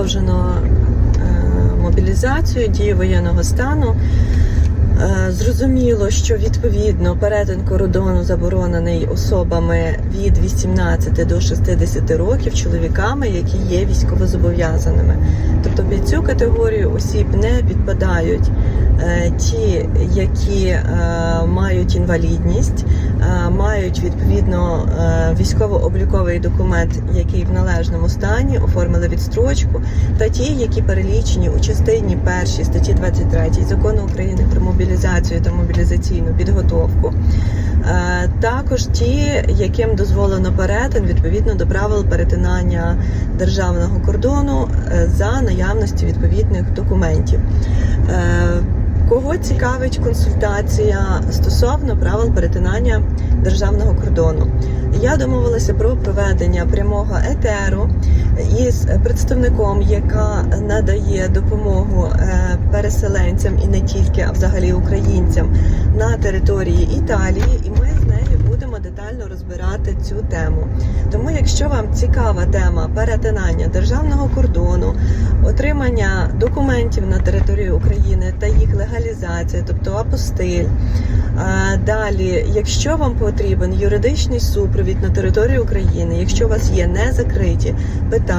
продовжено е, мобілізацію, дію воєнного стану. Е, Зрозуміло, що відповідно перетин кордону заборонений особами від 18 до 60 років, чоловіками, які є військовозобов'язаними. Тобто під цю категорію осіб не підпадають е, ті, які мають інвалідність, мають відповідно військово-обліковий документ, який в належному стані, оформили відстрочку, та ті, які перелічені у частині першій статті 23 закону України про мобілізацію та мобілізаційну підготовку. Е, Також ті, яким дозволено перетин відповідно до правил перетинання державного кордону е, за наявності відповідних документів. Кого цікавить консультація стосовно правил перетинання державного кордону? Я домовилася про проведення прямого етеру із представником, яка надає допомогу е, переселенцям і не тільки, а взагалі українцям на території Італії, і ми з нею будемо детально розбирати цю тему. Тому, якщо вам цікава тема перетинання державного кордону, отримання документів на території України та їх легалізація, тобто апостиль. Далі, якщо вам потрібен юридичний супровід на території України, якщо у вас є незакриті питання.